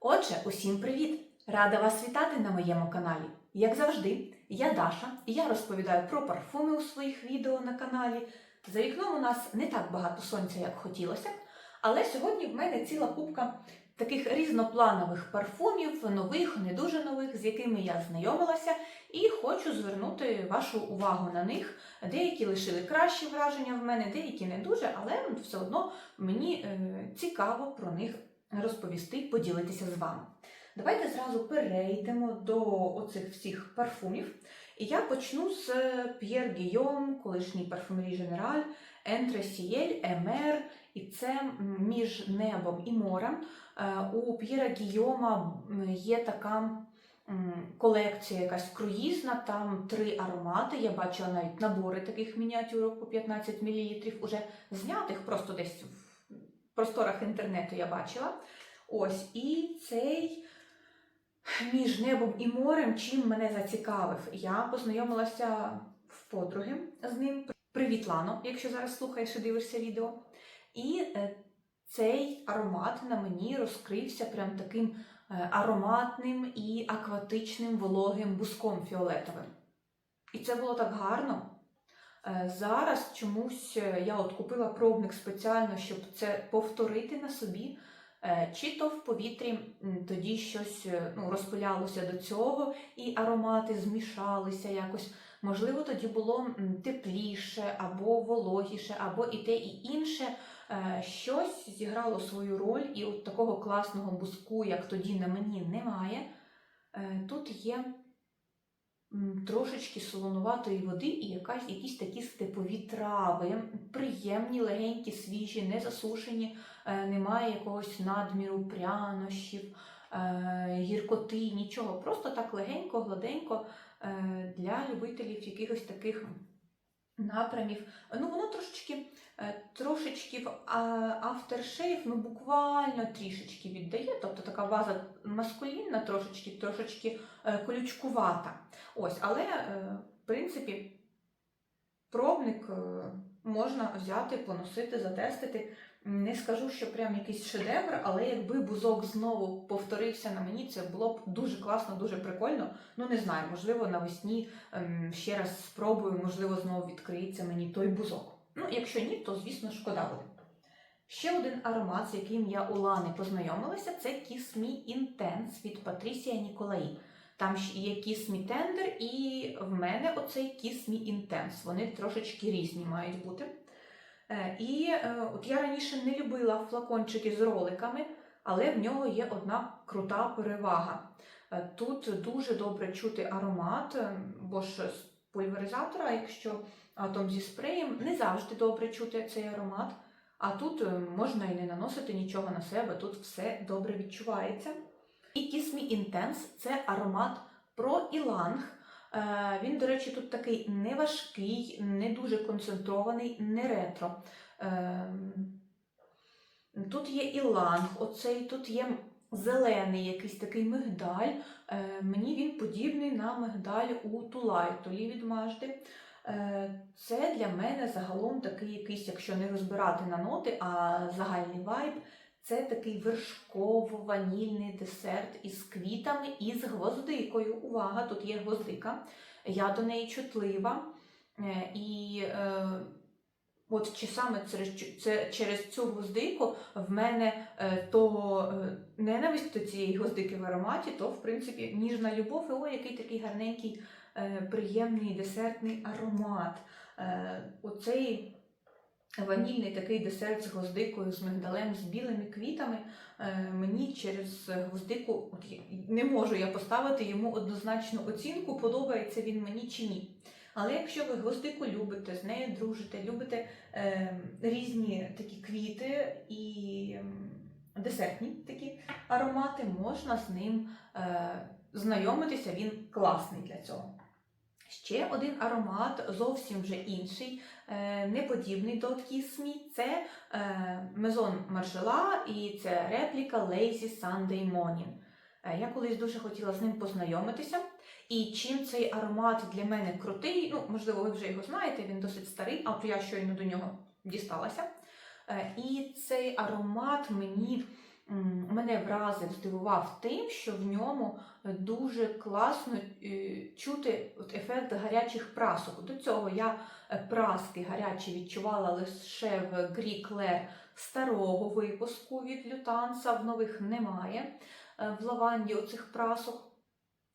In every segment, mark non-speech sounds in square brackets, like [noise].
Отже, усім привіт! Рада вас вітати на моєму каналі. Як завжди, я Даша, і я розповідаю про парфуми у своїх відео на каналі. За вікном у нас не так багато сонця, як хотілося, але сьогодні в мене ціла купка таких різнопланових парфумів, нових, не дуже нових, з якими я знайомилася, і хочу звернути вашу увагу на них. Деякі лишили кращі враження в мене, деякі не дуже, але все одно мені е, цікаво про них розповісти, поділитися з вами. Давайте зразу перейдемо до оцих всіх парфумів. І я почну з П'єр Гійом, колишній парфумерій Женераль, Ентре Емер. І це між небом і морем. Е, У П'єра Гійома є така колекція якась круїзна, там три аромати. Я бачила навіть набори таких мініатюрок по 15 мл, уже знятих просто десь в просторах інтернету я бачила. Ось, і цей між небом і морем, чим мене зацікавив. Я познайомилася в подруги з ним. Привіт, Лано, якщо зараз слухаєш і дивишся відео. І е, цей аромат на мені розкрився прям таким е, ароматним і акватичним вологим буском фіолетовим. І це було так гарно. Е, Зараз чомусь е, я от купила пробник спеціально, щоб це повторити на собі. Е, Чи то в повітрі тоді щось ну, розпилялося до цього, і аромати змішалися якось. Можливо, тоді було тепліше, або вологіше, або і те, і інше. Щось зіграло свою роль, і от такого класного буску, як тоді на мені, немає. Тут є трошечки солонуватої води і якась, якісь такі степові трави, приємні, легенькі, свіжі, не засушені, е, немає якогось надміру прянощів, е, гіркоти, нічого. Просто так легенько, гладенько е, для любителів якихось таких напрямів. Ну, воно трошечки, е, трошечки в автершейв, ну буквально трішечки віддає, тобто така база маскулінна, трошечки, трошечки е, колючкувата. Ось, але, е, в принципі, пробник можна взяти, поносити, затестити. Не скажу, що прям якийсь шедевр, але якби бузок знову повторився на мені, це було б дуже класно, дуже прикольно. Ну не знаю, можливо, навесні ем, ще раз спробую, можливо, знову відкриється мені той бузок. Ну, якщо ні, то звісно шкода буде. Ще один аромат, з яким я у Лани познайомилася, це Kiss Me Intense від Патрісія Ніколаї. Там є Kiss Me Tender і в мене оцей Kiss Me Intense. Вони трошечки різні мають бути. Е, І е, от я раніше не любила флакончики з роликами, але в нього є одна крута перевага. Е, Тут дуже добре чути аромат, е, бо ж з пульверизатора, якщо атом зі спреєм, не завжди добре чути цей аромат. А тут е, можна і не наносити нічого на себе, тут все добре відчувається. І Kiss Me Intense – це аромат про іланг. Е, Він, до речі, тут такий не важкий, не дуже концентрований, не ретро. Е, Тут є іланг, оцей, тут є зелений якийсь такий мигдаль. Е, Мені він подібний на мигдаль у Тулайтолі від Мажди. Це для мене загалом такий якийсь, якщо не розбирати на ноти, а загальний вайб. Це такий вершково-ванільний десерт із квітами і з гвоздикою. Увага, тут є гвоздика. Я до неї чутлива. Е, І е, от чи саме через, це, через цю гвоздику в мене е, то е, ненависть до цієї гвоздики в ароматі, то в принципі ніжна любов. І ой, який такий гарненький, е, приємний десертний аромат. Е, Оцей ванільний такий десерт з гвоздикою, з мигдалем, з білими квітами. Е, Мені через гвоздику не можу я поставити йому однозначну оцінку, подобається він мені чи ні. Але якщо ви гвоздику любите, з нею дружите, любите е, різні такі квіти і десертні такі аромати, можна з ним е, знайомитися, він класний для цього. Ще один аромат, зовсім вже інший, е, не подібний до Кісмі. Це Мезон Маржела і це репліка Lazy Sunday Morning. Е, Я колись дуже хотіла з ним познайомитися. І чим цей аромат для мене крутий, ну, можливо, ви вже його знаєте, він досить старий, а я щойно до нього дісталася. Е, І цей аромат мені мене вразив, здивував тим, що в ньому дуже класно е, чути ефект гарячих прасок. До цього я е, праски гарячі відчувала лише в Грі Клер старого випуску від Лютанса, в нових немає е, в лаванді оцих прасок.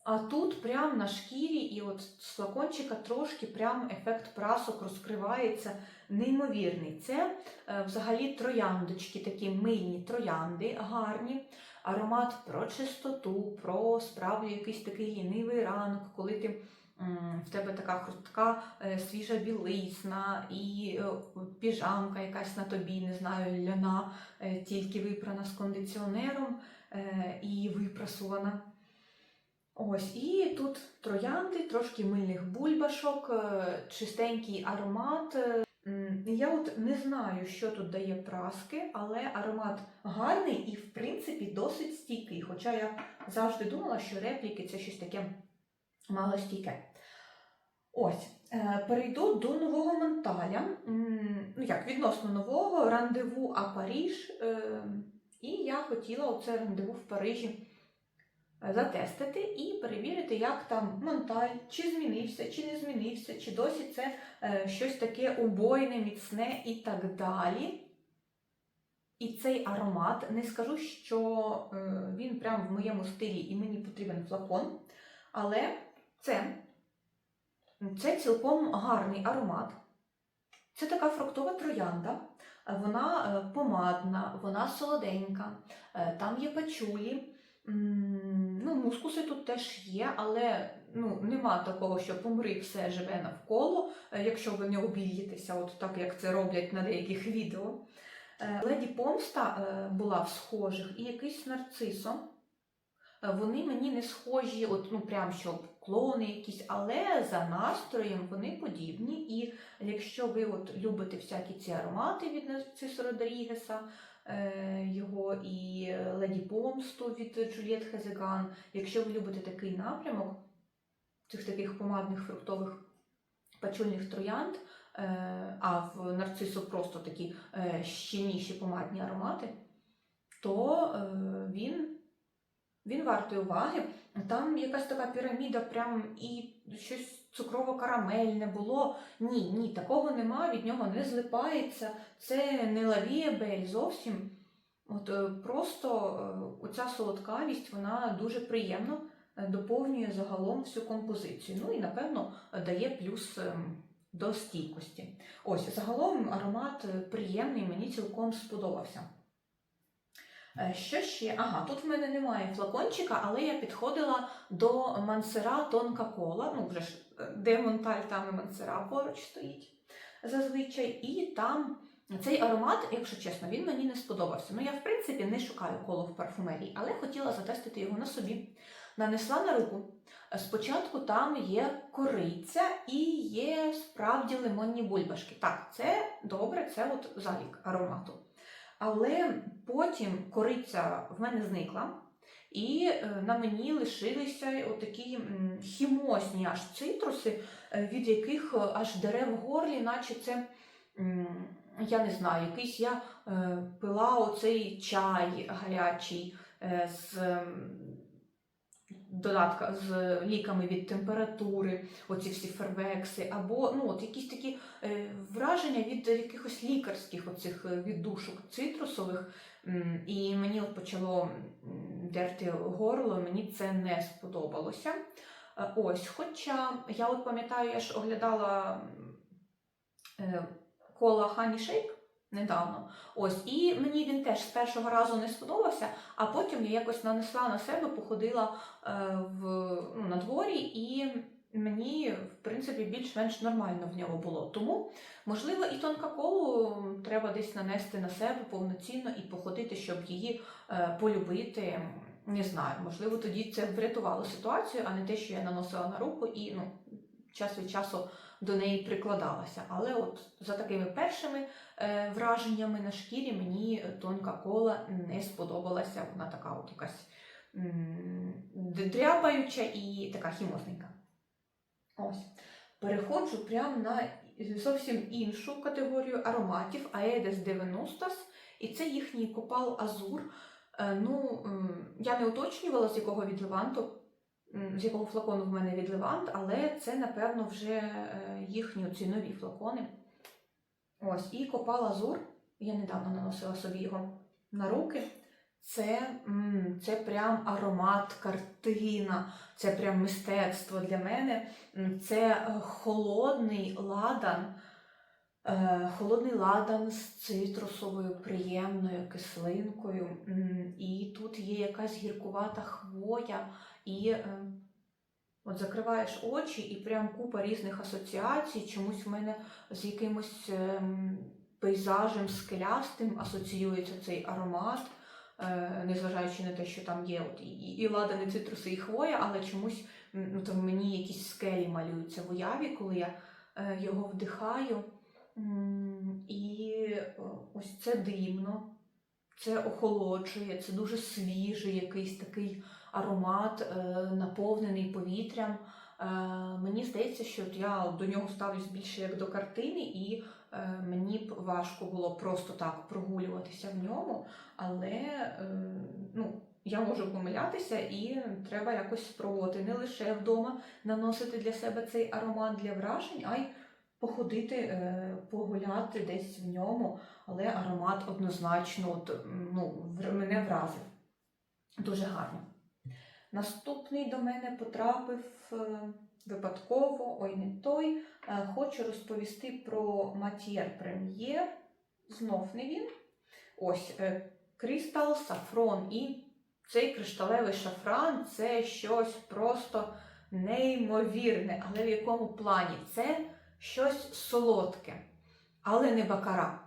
А тут прям на шкірі і от з флакончика трошки прям ефект прасок розкривається неймовірний. Це е, взагалі трояндочки, такі мильні троянди, гарні. Аромат про чистоту, про справді якийсь такий лінивий ранок, коли ти. В тебе така хрустка е, свіжа білизна і е, піжамка якась на тобі, не знаю, ляна, тільки випрана з кондиціонером і випрасувана. Ось, і тут троянди, трошки мильних бульбашок, е, чистенький аромат. Е, Я от не знаю, що тут дає праски, але аромат гарний і, в принципі, досить стійкий. Хоча я завжди думала, що репліки це щось таке малостійке. Ось, е, перейду до нового менталя. Ну як, відносно нового рандеву А Паріж. І я хотіла оце рандеву в Парижі затестити і перевірити, як там монталь, чи змінився, чи не змінився, чи досі це е, щось таке убойне, міцне і так далі. І цей аромат, не скажу, що е, він прям в моєму стилі і мені потрібен флакон, але це, це цілком гарний аромат. Це така фруктова троянда. Е, Вона е, помадна, вона солоденька, е, там є пачулі. Ну, мускуси тут теж є, але ну, нема такого, що помри все живе навколо, е, якщо ви не обільєтеся, от так як це роблять на деяких відео. Е, Леді Помста е, була в схожих і якийсь нарцисо. Е, Вони мені не схожі, от, ну прям що клони якісь, але за настроєм вони подібні. І якщо ви от любите всякі ці аромати від Нарцисо Родрігеса, його і Леді Помсту від Джульєт Хезеган, якщо ви любите такий напрямок цих таких помадних фруктових пачульних троянд, е, а в нарцису просто такі е, щільніші помадні аромати, то е, він, він вартий уваги. Там якась така піраміда, прям і щось цукрово-карамельне було. Ні, ні, такого нема, від нього не злипається. Це не лавієбель зовсім. От е, просто е, оця солодкавість, вона дуже приємно е, доповнює загалом всю композицію. Ну і, напевно, дає плюс до стійкості. Ось, загалом аромат приємний, мені цілком сподобався. Е, Що ще? Ага, тут в мене немає флакончика, але я підходила до Мансера Тонка Кола. Ну, вже ж е, де Монталь, там і Мансера поруч стоїть зазвичай. І там цей аромат, якщо чесно, він мені не сподобався. Ну, я, в принципі, не шукаю коло в парфумерії, але хотіла затестити його на собі. Нанесла на руку. Спочатку там є кориця і є справді лимонні бульбашки. Так, це добре, це от залік аромату. Але потім кориця в мене зникла, і е, на мені лишилися отакі м, хімозні аж цитруси, е, від яких е, аж дере в горлі, наче це, я не знаю, якийсь я е, пила оцей чай гарячий е, з. ем, Додатка з ліками від температури, оці всі фервекси, або ну, от якісь такі враження від якихось лікарських оцих е, віддушок цитрусових. І мені почало дерти горло, мені це не сподобалося. Е, Ось, хоча я от пам'ятаю, я ж оглядала е, кола Honey Shake недавно. Ось, і мені він теж з першого разу не сподобався, а потім я якось нанесла на себе, походила в, ну, на дворі, і мені, в принципі, більш-менш нормально в ньому було. Тому, можливо, і тонка колу треба десь нанести на себе повноцінно і походити, щоб її е, полюбити. Не знаю, можливо, тоді це врятувало ситуацію, а не те, що я наносила на руку і ну, час від часу до неї прикладалася. Але от за такими першими е, враженнями на шкірі мені тонка кола не сподобалася. Вона така от якась м, дряпаюча і така хімозненька. Ось. Переходжу прямо на зовсім іншу категорію ароматів Aedes 90 і це їхній Копал Азур. Е, Ну, я не уточнювала, з якого від Леванту, з якого флакону в мене від Левант, але це, напевно, вже е, їхні ці нові флакони. Ось, і Копа Лазур. Я недавно наносила собі його на руки. Це, це прям аромат, картина, це прям мистецтво для мене. Це е, холодний ладан, е, холодний ладан з цитрусовою приємною кислинкою. І тут є якась гіркувата хвоя, і е, от закриваєш очі, і прям купа різних асоціацій. Чомусь в мене з якимось ем, пейзажем скелястим асоціюється цей аромат. Е, незважаючи на те, що там є от і, і ладан, і цитруси, і хвоя, але чомусь ну, там мені якісь скелі малюються в уяві, коли я е, його вдихаю. І ось це дивно, це охолоджує, це дуже свіжий якийсь такий аромат, е, наповнений повітрям. Мені здається, що я до нього ставлюсь більше як до картини, і мені б важко було просто так прогулюватися в ньому, але е, ну, я можу помилятися і треба якось спробувати не лише вдома наносити для себе цей аромат для вражень, а й походити, е, погуляти десь в ньому, але аромат однозначно от, ну, мене вразив. Дуже гарно. Наступний до мене потрапив е, випадково, ой, не той. Е, Хочу розповісти про Матієр Прем'єр. Знов не він. Ось е, Крістал, Сафрон і цей кришталевий шафран це щось просто неймовірне. Але в якому плані? Це щось солодке, але не бакара,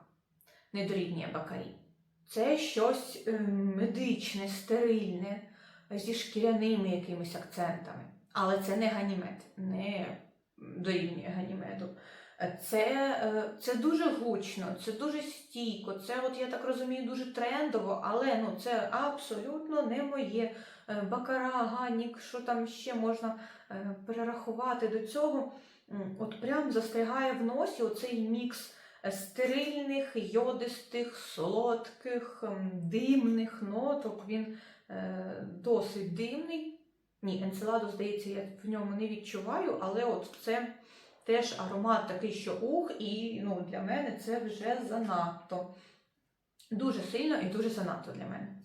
не дорівнює бакарі. Це щось е, медичне, стерильне, зі шкіряними якимись акцентами. Але це не ганімед, не дорівнює ганімеду. Це, е, це дуже гучно, це дуже стійко, це, от я так розумію, дуже трендово, але ну, це абсолютно не моє. Е, Бакара, ганік, що там ще можна е, перерахувати до цього. От прям застрягає в носі оцей мікс стерильних, йодистих, солодких, димних ноток. Він досить димний. Ні, енцеладу, здається, я в ньому не відчуваю, але от це теж аромат такий, що ух, і ну, для мене це вже занадто. Дуже сильно і дуже занадто для мене.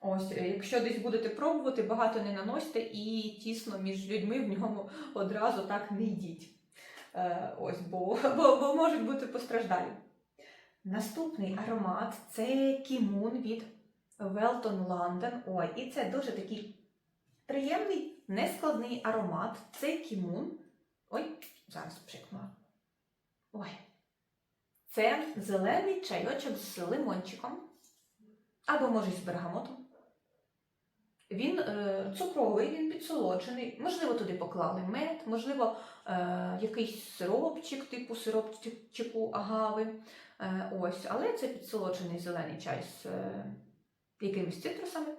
Ось, е, якщо десь будете пробувати, багато не наносьте і тісно між людьми в ньому одразу так не йдіть. Е, ось, бо, [laughs] бо, бо можуть бути постраждалі. Наступний аромат це кімун від Велтон London. Ой, і це дуже такий приємний, нескладний аромат. Це кімун. Ой, зараз пшикнула. Ой. Це зелений чайочок з лимончиком. Або, може, з бергамотом. Він е, цукровий, він підсолоджений. Можливо, туди поклали мед, можливо, е, якийсь сиропчик, типу сиропчику агави. Е, ось, але це підсолоджений зелений чай з е, якимись цитрусами.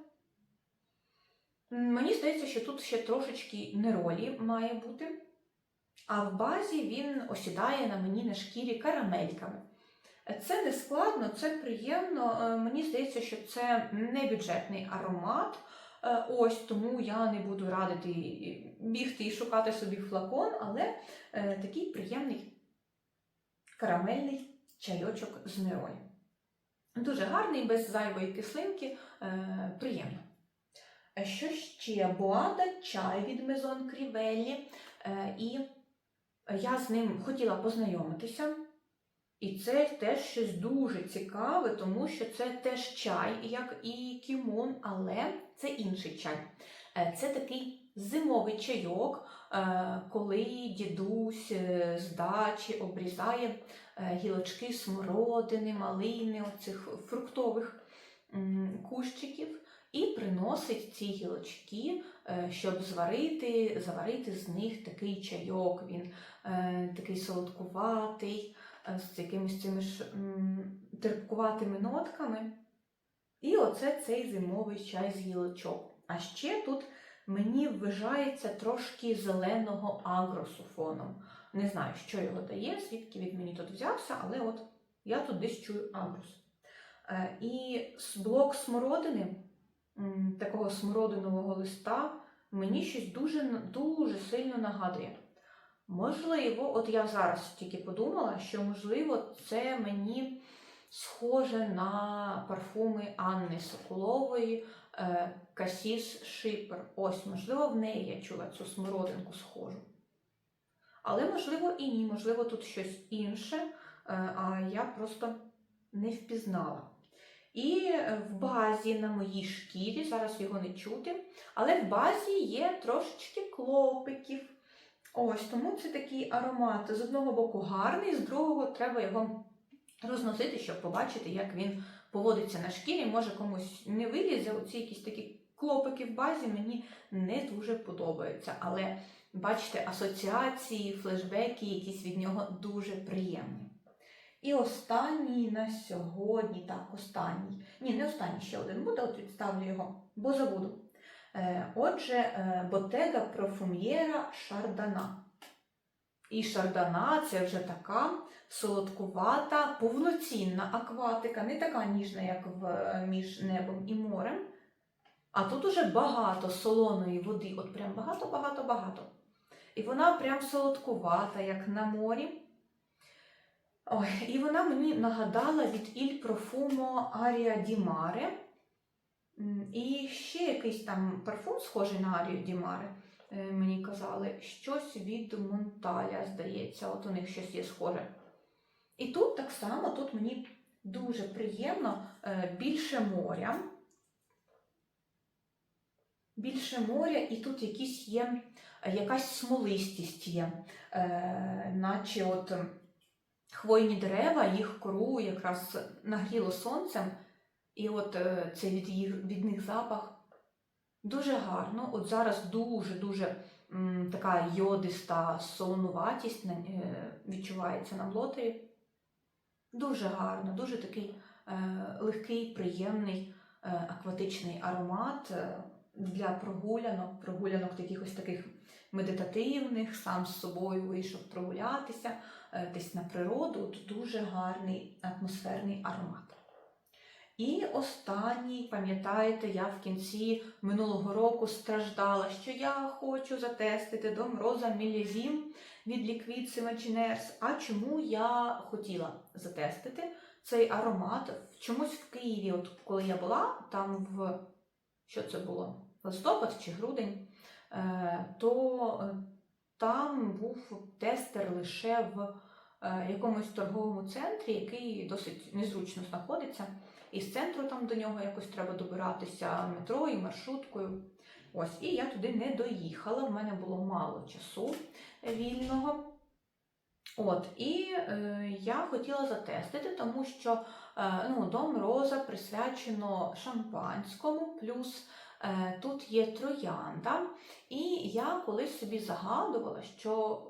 Мені здається, що тут ще трошечки неролі має бути. А в базі він осідає на мені на шкірі карамельками. Це не складно, це приємно. Е, Мені здається, що це не бюджетний аромат. Е, Ось тому я не буду радити бігти і шукати собі флакон, але е, такий приємний карамельний чайочок з неролі. Дуже гарний, без зайвої кислинки, приємно. Що ще? Боада чай від Мезон Крівеллі. І я з ним хотіла познайомитися. І це теж щось дуже цікаве, тому що це теж чай, як і кімон, але це інший чай. Е, Це такий зимовий чайок, е, коли дідусь е, з дачі обрізає гілочки смородини, малини, оцих фруктових кущиків, і приносить ці гілочки, е, щоб зварити, заварити з них такий чайок. Він е, такий солодкуватий е, з якимись цими ж терпкуватими нотками. І оце цей зимовий чай з гілочок. А ще тут мені вважається трошки зеленого агросу фоном. Не знаю, що його дає, звідки він мені тут взявся, але от я тут десь чую агрос. І блок смородини такого смородинового листа мені щось дуже, дуже сильно нагадує. Можливо, от я зараз тільки подумала, що можливо це мені схоже на парфуми Анни Соколової е, Касіс Шипер. Ось, можливо, в неї я чула цю смородинку схожу. Але, можливо, і ні, можливо, тут щось інше, е, а я просто не впізнала. І е, в базі на моїй шкірі, зараз його не чути, але в базі є трошечки клопиків. Ось тому це такий аромат з одного боку гарний, з другого треба його розносити, щоб побачити, як він поводиться на шкірі. Може комусь не вилізе. Оці якісь такі клопики в базі мені не дуже подобаються. Але бачите, асоціації, флешбеки, якісь від нього дуже приємні. І останній на сьогодні, так, останній. Ні, не останній ще один буде, от відставлю його, бо забуду. Е, Отже, е, Bottega Profumiera Шардана. І шардана це вже така солодкувата, повноцінна акватика, не така ніжна, як в, е, між небом і морем. А тут уже багато солоної води, от прям багато-багато-багато. І вона прям солодкувата, як на морі. Ой, і вона мені нагадала від Іль Профумо Арія Дімаре. І ще якийсь там парфум, схожий на Арію Дімаре, е, мені казали, щось від Монталя, здається, от у них щось є схоже. І тут так само, тут мені дуже приємно е, більше моря. Більше моря, і тут якісь є, якась смолистість є, е, наче от хвойні дерева, їх кору якраз нагріло сонцем, і от е, це від, їх, від них запах дуже гарно. От зараз дуже-дуже така йодиста солонуватість е, відчувається на блотері. Дуже гарно, дуже такий е, легкий, приємний е, акватичний аромат е, для прогулянок, прогулянок таких ось таких медитативних, сам з собою вийшов прогулятися е, десь на природу. От дуже гарний атмосферний аромат. І останній, пам'ятаєте, я в кінці минулого року страждала, що я хочу затестити Дом Роза Мілізім від Liquid Imaginers. А чому я хотіла затестити цей аромат? Чомусь в Києві, от коли я була, там в що це було? Листопад чи грудень, то е, там був тестер лише в е, якомусь торговому центрі, який досить незручно знаходиться. І з центру там до нього якось треба добиратися метро і маршруткою. Ось, і я туди не доїхала, в мене було мало часу вільного. От, і е, я хотіла затестити, тому що е, ну, дом Роза присвячено шампанському, плюс е, тут є троянда. І я колись собі загадувала, що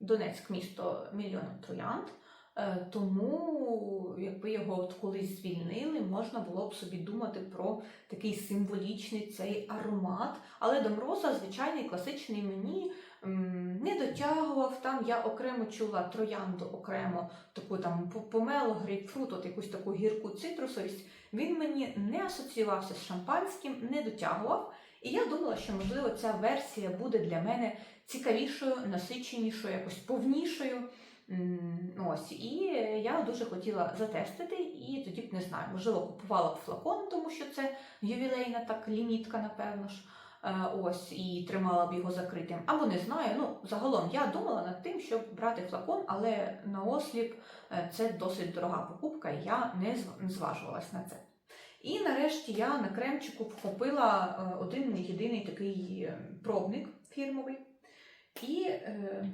Донецьк місто мільйон троянд. Е, Тому, якби його от колись звільнили, можна було б собі думати про такий символічний цей аромат. Але Домроза, звичайний класичний мені не дотягував. Там я окремо чула троянду, окремо таку там помело, грейпфрут, от якусь таку гірку цитрусовість. Він мені не асоціювався з шампанським, не дотягував. І я думала, що можливо ця версія буде для мене цікавішою, насиченішою, якось повнішою. Ось, і я дуже хотіла затестити, і тоді б не знаю, можливо, купувала б флакон, тому що це ювілейна так лімітка, напевно ж. Е, Ось, і тримала б його закритим. Або не знаю. Ну, загалом я думала над тим, щоб брати флакон, але на осліп е, це досить дорога покупка, і я не зв- зважувалась на це. І нарешті я на кремчику вхопила е, один єдиний такий е, пробник фірмовий. І е,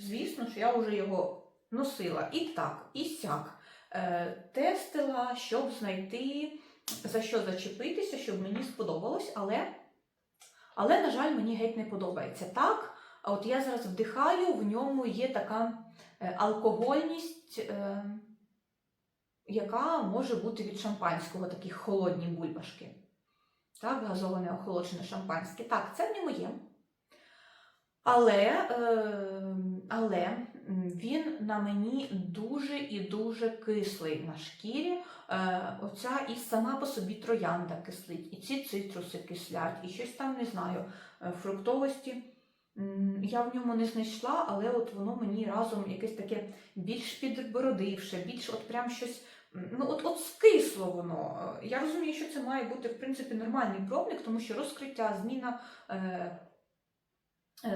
звісно ж, я вже його носила і так, і сяк. Е, тестила, щоб знайти за що зачепитися, щоб мені сподобалось, але, але, на жаль, мені геть не подобається. Так, от я зараз вдихаю, в ньому є така е, алкогольність, е, яка може бути від шампанського, такі холодні бульбашки. Так, газоване охолоджене шампанське. Так, це в ньому є. Але, е, але Він на мені дуже і дуже кислий на шкірі. Е, оця і сама по собі троянда кислить, і ці цитруси кислять, і щось там не знаю. е, Фруктовості я в ньому не знайшла, але от воно мені разом якесь таке більш підбородивше, більш от прям щось. Ну, от, от скисло воно. Е, Я розумію, що це має бути в принципі нормальний пробник, тому що розкриття, зміна е,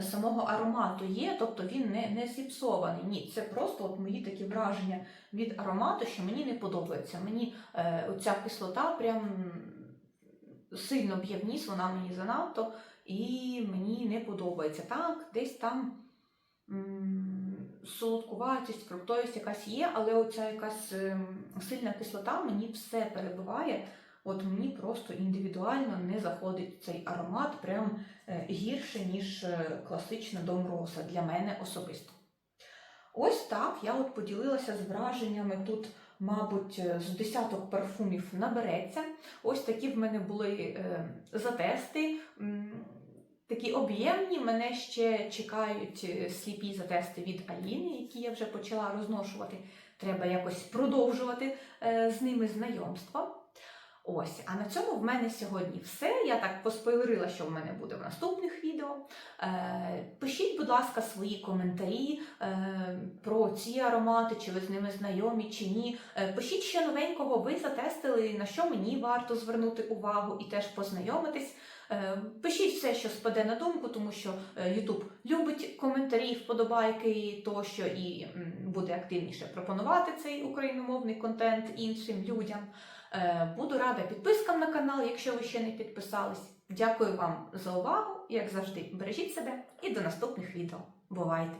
самого аромату є, тобто він не, не зіпсований. Ні, це просто от мої такі враження від аромату, що мені не подобається. Мені е, оця кислота прям сильно б'є в ніс, вона мені занадто, і мені не подобається. Так, десь там солодкуватість, фруктовість якась є, але оця якась ем, сильна кислота мені все перебиває. От мені просто індивідуально не заходить цей аромат прям е, гірше, ніж е, класична домроса для мене особисто. Ось так я от поділилася з враженнями тут, мабуть, е, з десяток парфумів набереться. Ось такі в мене були затести. Такі об'ємні мене ще чекають сліпі затести від Аліни, які я вже почала розношувати. Треба якось продовжувати з ними знайомство. Ось, а на цьому в мене сьогодні все. Я так поспойлерила, що в мене буде в наступних відео. Е, пишіть, будь ласка, свої коментарі е, про ці аромати, чи ви з ними знайомі, чи ні. Е, пишіть, що новенького ви затестили, на що мені варто звернути увагу і теж познайомитись. Е, Пишіть все, що спаде на думку, тому що е, YouTube любить коментарі, вподобайки тощо і буде активніше пропонувати цей україномовний контент іншим людям. Е, Буду рада підпискам на канал, якщо ви ще не підписались. Дякую вам за увагу, як завжди. Бережіть себе і до наступних відео. Бувайте!